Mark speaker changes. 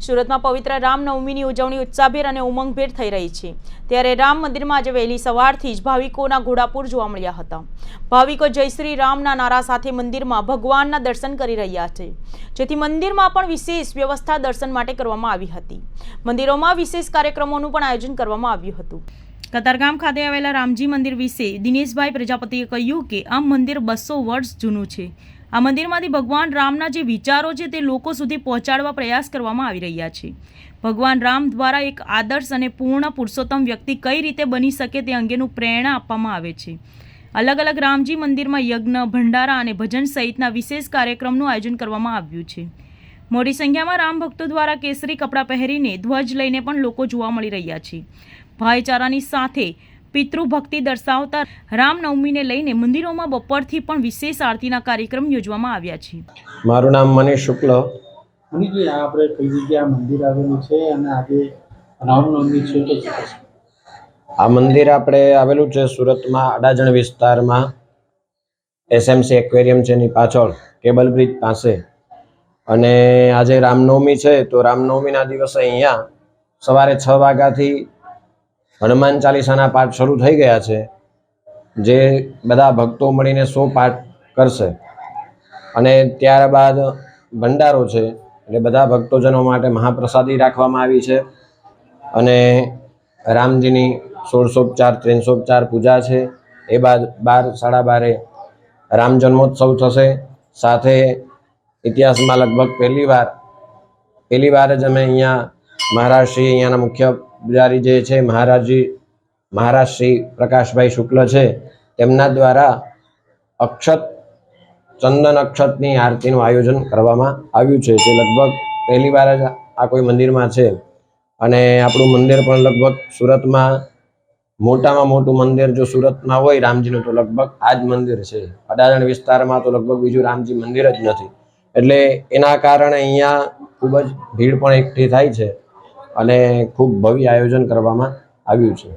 Speaker 1: સુરતમાં પવિત્ર રામનવમીની ઉજવણી ઉત્સાહભેર અને ઉમંગભેર થઈ રહી છે. ત્યારે રામ મંદિરમાં આજે વહેલી સવારથી જ ભાવિકોના ઘોડાપુર જોવા મળ્યા હતા. ભાવિકો જય શ્રી રામના નારા સાથે મંદિરમાં ભગવાનના દર્શન કરી રહ્યા છે. જેથી મંદિરમાં પણ વિશેષ વ્યવસ્થા દર્શન માટે કરવામાં આવી હતી. મંદિરોમાં વિશેષ કાર્યક્રમોનું પણ આયોજન કરવામાં આવ્યું હતું. કતારગામ ખાતે આવેલા રામજી મંદિર વિશે દિનેશભાઈ પ્રજાપતિએ કહ્યું કે આ મંદિર બસો વર્ષ જૂનું છે. આ મંદિરમાંથી ભગવાન રામના જે વિચારો છે તે લોકો સુધી પહોંચાડવા પ્રયાસ કરવામાં આવી રહ્યા છે. ભગવાન રામ દ્વારા એક આદર્શ અને પૂર્ણ પુરુષોત્તમ વ્યક્તિ કઈ રીતે બની શકે તે અંગેનું પ્રેરણા આપવામાં આવે છે. અલગ અલગ રામજી મંદિરમાં યજ્ઞ, ભંડારા અને ભજન સહિતના વિશેષ કાર્યક્રમનું આયોજન કરવામાં આવ્યું છે. મોટી સંખ્યામાં રામ ભક્તો દ્વારા કેસરી કપડાં પહેરીને ધ્વજ લઈને પણ લોકો જોવા મળી રહ્યા છે. ભાઈચારાની સાથે પિતૃભક્તિ દર્શાવતા રામનવમીને લઈને મંદિરોમાં બપોરથી પણ વિશેષ આરતીના કાર્યક્રમ યોજવામાં આવ્યા છે.
Speaker 2: મારું નામ મનીષ શુક્લ.
Speaker 3: મનીષજી આપણે કઈ જગ્યા મંદિર આવેલું છે અને આજે રામનવમી છે તો
Speaker 2: આ મંદિર આપણે આવેલું છે સુરતમાં અડાજણ વિસ્તારમાં. એસએમસી એક્વેરિયમ છે એની પાછળ કેબલ બ્રિજ પાસે. અને આજે રામનવમી છે તો રામનવમીના દિવસે અહીંયા સવારે છ વાગ્યાથી હનુમાન ચાલીસાના પાઠ શરૂ થઈ ગયા છે, જે બધા ભક્તો મળીને સો પાઠ કરશે. અને ત્યારબાદ ભંડારો છે, એટલે બધા ભક્તોજનો માટે મહાપ્રસાદી રાખવામાં આવી છે. અને રામજીની સોળસોપચાર ત્રણસોપચાર પૂજા છે. એ બાદ બાર, સાડા બારે રામ જન્મોત્સવ થશે. સાથે ઇતિહાસમાં લગભગ પહેલી વાર પહેલી વાર જ અમે અહીંયા મહારાષ્ટ્રીય અહીંયાના મુખ્ય પૂજારી જે છે મહારાજજી મહારાજ શ્રી પ્રકાશભાઈ શુક્લ છે, તેમના દ્વારા અક્ષત, ચંદન અક્ષતની આરતીનું આયોજન કરવામાં આવ્યું છે. જે લગભગ પહેલી વાર જ આ કોઈ મંદિરમાં છે. અને આપણું મંદિર પણ લગભગ સુરતમાં, મોટામાં મોટું મંદિર જો સુરતમાં હોય, રામજીનું તો લગભગ આ જ મંદિર છે. અડાજણ વિસ્તારમાં તો લગભગ બીજું રામજી મંદિર જ નથી. એટલે એના કારણે અહીંયા ખૂબ જ ભીડ પણ એકઠી થાય છે. અને ખૂબ ભવ્ય આયોજન કરવામાં આવ્યું છે.